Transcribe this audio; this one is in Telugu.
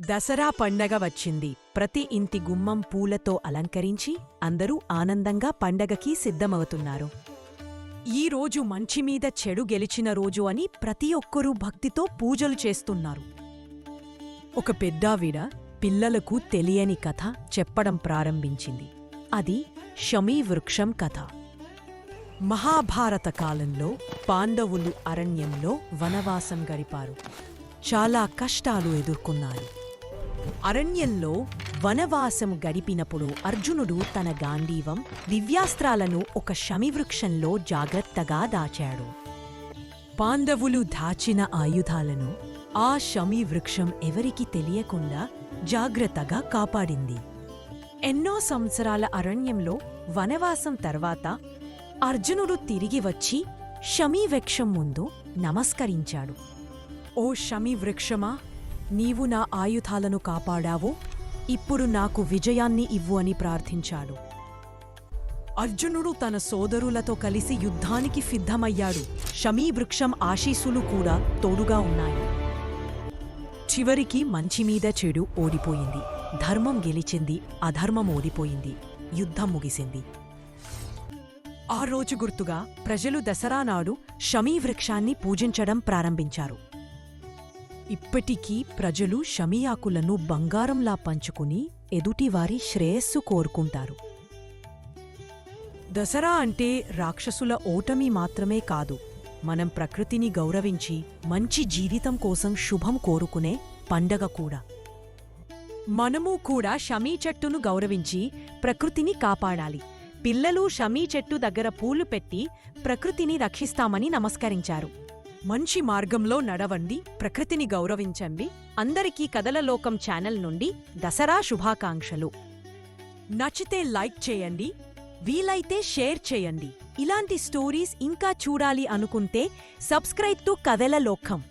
దసరా పండగ వచ్చింది. ప్రతి ఇంటి గుమ్మం పూలతో అలంకరించి అందరూ ఆనందంగా పండగకి సిద్ధమవుతున్నారు. ఈ రోజు మంచి మీద చెడు గెలిచిన రోజు అని ప్రతి ఒక్కరూ భక్తితో పూజలు చేస్తున్నారు. ఒక పెద్దావిడ పిల్లలకు తెలియని కథ చెప్పడం ప్రారంభించింది. అది షమీ వృక్షం కథ. మహాభారత కాలంలో పాండవులు అరణ్యంలో వనవాసం గడిపారు. చాలా కష్టాలు ఎదుర్కొన్నారు. అరణ్యంలో వనవాసం గడిపినప్పుడు అర్జునుడు తన గాంధీవం దివ్యాస్త్రాలను ఒక శమివృక్షంలో జాగ్రత్తగా దాచాడు. పాండవులు దాచిన ఆయుధాలను ఆ శమీ వృక్షం తెలియకుండా జాగ్రత్తగా కాపాడింది. ఎన్నో సంవత్సరాల అరణ్యంలో వనవాసం తర్వాత అర్జునుడు తిరిగి వచ్చి శమీ వృక్షం ముందు నమస్కరించాడు. ఓ శమీ వృక్షమా నీవు నా ఆయుధాలను కాపాడావు ఇప్పుడు నాకు విజయాన్ని ఇవ్వు అని ప్రార్థించాడు. అర్జునుడు తన సోదరులతో కలిసి యుద్ధానికి సిద్ధమయ్యాడు. శమీ వృక్షం కూడా తోడుగా ఉన్నాయి. చివరికి మంచి మీద చెడు ఓడిపోయింది. ధర్మం గెలిచింది అధర్మం ఓడిపోయింది. యుద్ధం ముగిసింది. ఆ రోజు గుర్తుగా ప్రజలు దసరా నాడు షమీ వృక్షాన్ని పూజించడం ప్రారంభించారు. ఇప్పటికీ ప్రజలు షమియాకులను బంగారంలా పంచుకుని ఎదుటివారి శ్రేయస్సు కోరుకుంటారు. దసరా అంటే రాక్షసుల ఓటమి మాత్రమే కాదు మనం ప్రకృతిని గౌరవించి మంచి జీవితం కోసం శుభం కోరుకునే పండగ కూడా. మనము కూడా షమీ చెట్టును గౌరవించి ప్రకృతిని కాపాడాలి. పిల్లలు షమీ చెట్టు దగ్గర పూలు పెట్టి ప్రకృతిని రక్షిస్తామని నమస్కరించారు. మంచి మార్గంలో నడవండి ప్రకృతిని గౌరవించండి. అందరికీ కథల లోకం ఛానల్ నుండి దసరా శుభాకాంక్షలు. నచ్చితే లైక్ చేయండి వీలైతే షేర్ చేయండి. ఇలాంటి స్టోరీస్ ఇంకా చూడాలి అనుకుంటే సబ్స్క్రైబ్ టు కథల లోకం.